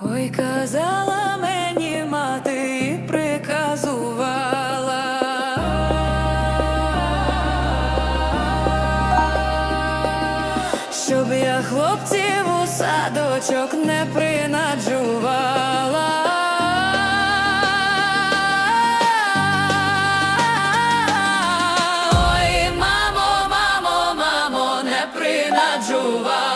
Ой, казала мені мати і приказувала, щоб я хлопців у садочок не принаджувала. Ой, мамо, мамо, мамо, не принаджувала.